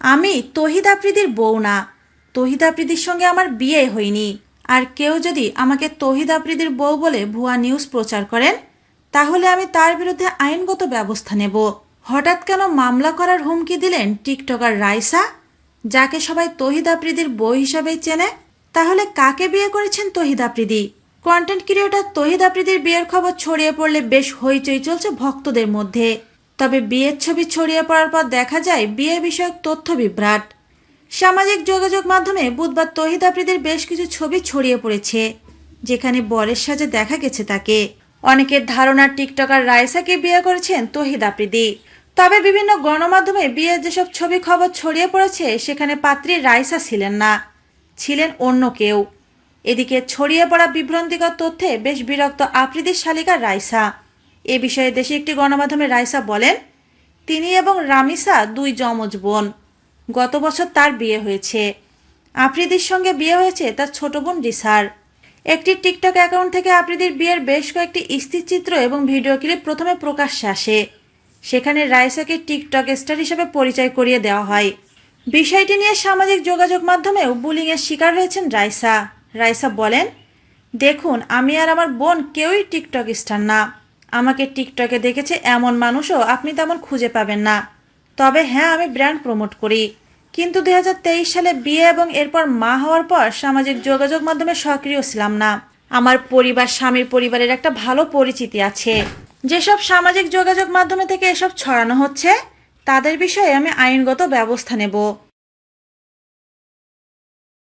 আমি তহিদ আফ্রিদির বউ না। তহিদ আফ্রিদির সঙ্গে আমার বিয়ে হয়নি। আর কেউ যদি আমাকে তহিদ আফ্রিদির বউ বলে ভুয়া নিউজ প্রচার করেন, তাহলে আমি তার বিরুদ্ধে আইনগত ব্যবস্থা নেব। হঠাৎ কেন মামলা করার হুমকি দিলেন টিকটকার রাইসা? যাকে সবাই তহিদ আফ্রিদির বউ হিসাবেই চেনে, তাহলে কাকে বিয়ে করেছেন তহিদ আফ্রিদি? কন্টেন্ট ক্রিয়েটর তহিদ আফ্রিদির বিয়ের খবর ছড়িয়ে পড়লে বেশ হইচই চলছে ভক্তদের মধ্যে। তবে বিয়ের ছবি ছড়িয়ে পড়ার পর দেখা যায় বিয়ে বিষয়ক তথ্য বিভ্রাট। সামাজিক যোগাযোগ মাধ্যমে বুধবার তহিদ আফ্রিদির বেশ কিছু ছবি ছড়িয়ে পড়েছে, যেখানে বরের সাজে দেখা গেছে তাকে। অনেকের ধারণা টিকটকার রাইসাকে বিয়ে করেছেন তহিদ আফ্রিদি। তবে বিভিন্ন গণমাধ্যমে বিয়ের যেসব ছবি খবর ছড়িয়ে পড়েছে, সেখানে পাত্রী রাইসা ছিলেন না, ছিলেন অন্য কেউ। এদিকে ছড়িয়ে পড়া বিভ্রান্তিকর তথ্যে বেশ বিরক্ত আফ্রিদির শালিকা রাইসা এ বিষয়ে দেশে একটি গণমাধ্যমে রাইসা বলেন, তিনি এবং রামিসা দুই যমজ বোন। গত বছর তার বিয়ে হয়েছে। আফ্রিদির সঙ্গে বিয়ে হয়েছে তার ছোট বোন রিসার। একটি টিকটক অ্যাকাউন্ট থেকে আফ্রিদির বিয়ের বেশ কয়েকটি স্থিরচিত্র এবং ভিডিও ক্লিপ প্রথমে প্রকাশ্যে আসে। সেখানে রাইসাকে টিকটক স্টার হিসেবে পরিচয় করিয়ে দেওয়া হয়। বিষয়টি নিয়ে সামাজিক যোগাযোগ মাধ্যমেও বুলিংয়ের শিকার হয়েছেন রাইসা। রাইসা বলেন, দেখুন, আমি আর আমার বোন কেউই টিকটক স্টার না। আমাকে টিকটকে দেখেছে এমন মানুষও আপনি তেমন খুঁজে পাবেন না। তবে হ্যাঁ আমি ব্র্যান্ড প্রমোট করি। কিন্তু দু হাজার তেইশ সালে বিয়ে এবং এরপর মা হওয়ার পর সামাজিক যোগাযোগ মাধ্যমে সক্রিয় ছিলাম না। আমার পরিবার, স্বামীর পরিবারের একটা ভালো পরিচিতি আছে। যেসব সামাজিক যোগাযোগ মাধ্যমে থেকে এসব ছড়ানো হচ্ছে, তাদের বিষয়ে আমি আইনগত ব্যবস্থা নেব।